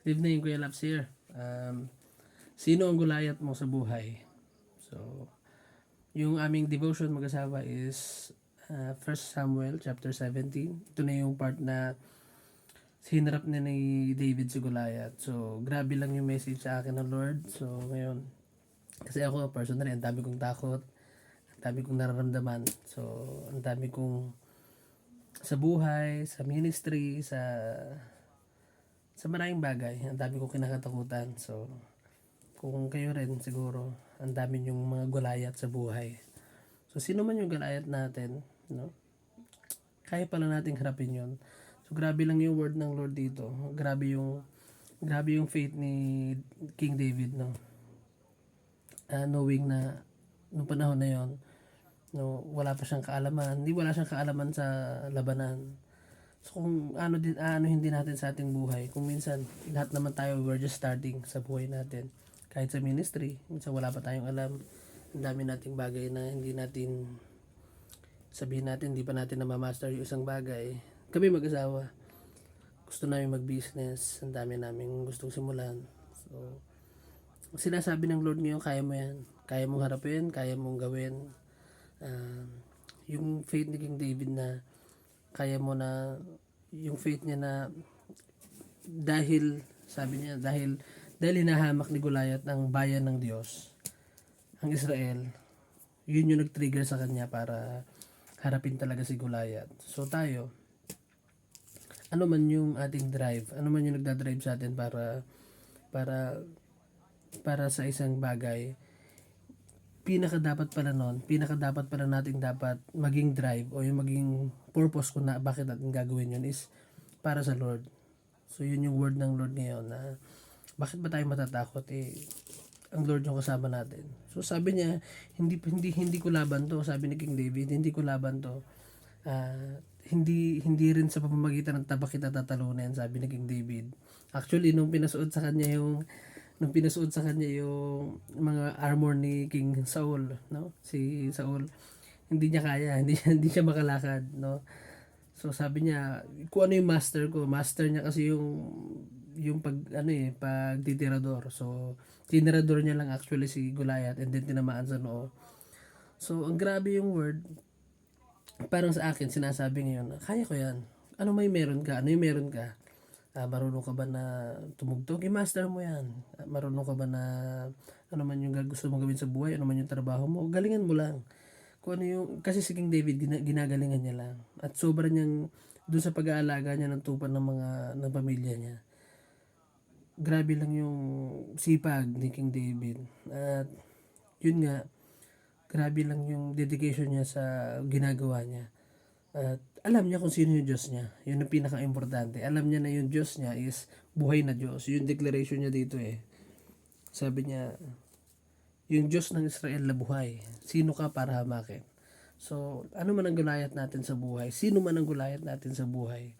Good evening, Kuya Laps here. Um, sino ang gulayat mo sa buhay? So, yung aming devotion mag-asawa is uh, 1 Samuel chapter 17. Ito na yung part na hinarap na ni David sa Goliath. So, grabe lang yung message sa akin ng Lord. So, ngayon, kasi ako personally, ang dami kong takot, ang dami kong nararamdaman. So, ang dami kong sa buhay, sa ministry, sa sa maraming bagay, ang dami kong kinakatakutan. So, kung kayo rin siguro, ang dami yung mga gulayat sa buhay. So, sino man yung gulayat natin, no? Kaya pala nating harapin yun. So, grabe lang yung word ng Lord dito. Grabe yung grabe yung faith ni King David, no? Ah, knowing na nung panahon na yon no, wala pa siyang kaalaman. Hindi wala siyang kaalaman sa labanan. So kung ano din ano hindi natin sa ating buhay, kung minsan lahat naman tayo we're just starting sa buhay natin. Kahit sa ministry, minsan wala pa tayong alam. Ang dami nating bagay na hindi natin sabihin natin, hindi pa natin na-master yung isang bagay. Kami mag-asawa, gusto namin mag-business, ang dami namin gustong simulan. So, sinasabi ng Lord ngayon, kaya mo yan. Kaya mong harapin, kaya mong gawin. Um, yung faith ni King David na kaya mo na yung faith niya na dahil sabi niya dahil dahil hinahamak ni Goliath ang bayan ng Diyos ang Israel yun yung nag-trigger sa kanya para harapin talaga si Goliath. So tayo ano man yung ating drive ano man yung nagda-drive sa atin para para para sa isang bagay pinaka dapat pala nun, pinaka dapat pala nating dapat maging drive o yung maging purpose ko na bakit natin gagawin yun is para sa Lord. So yun yung word ng Lord ngayon na bakit ba tayo matatakot eh ang Lord yung kasama natin. So sabi niya, hindi hindi hindi ko laban to, sabi ni King David, hindi ko laban to. Ah, hindi hindi rin sa pamamagitan ng tabak kita tatalunin, sabi ni King David. Actually, nung pinasuot sa kanya yung nung pinasuot sa kanya yung mga armor ni King Saul, no? Si Saul, hindi niya kaya, hindi siya, hindi siya makalakad, no? So sabi niya, kung ano yung master ko, master niya kasi yung yung pag ano eh, pag. So tinirador niya lang actually si Goliath and then tinamaan sa noo. So ang grabe yung word. Parang sa akin sinasabi ngayon, kaya ko 'yan. Ano may meron ka? Ano yung meron ka? Ah, marunong ka ba na tumugtog? I-master mo yan. Ah, marunong ka ba na ano man yung gusto mong gawin sa buhay, ano man yung trabaho mo, galingan mo lang. Kung ano yung, kasi si King David, gina, ginagalingan niya lang. At sobrang niyang, doon sa pag-aalaga niya ng tupan ng mga, ng pamilya niya. Grabe lang yung sipag ni King David. At yun nga, grabe lang yung dedication niya sa ginagawa niya. At alam niya kung sino yung Diyos niya. Yun ang pinaka-importante. Alam niya na yung Diyos niya is buhay na Diyos. Yung declaration niya dito eh. Sabi niya, yung Diyos ng Israel na buhay. Sino ka para hamakin? So, ano man ang gulayat natin sa buhay, sino man ang gulayat natin sa buhay,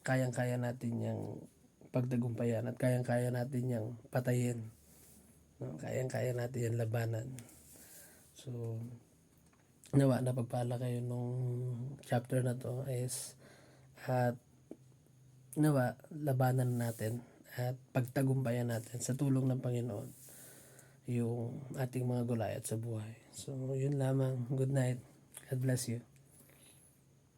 kayang-kaya natin yung pagtagumpayan at kayang-kaya natin yung patayin. Kayang-kaya natin yung labanan. So, nawa na pagpala kayo nung chapter na to is at nawa labanan natin at pagtagumpayan natin sa tulong ng Panginoon yung ating mga gulayat sa buhay. So, yun lamang. Good night. God bless you.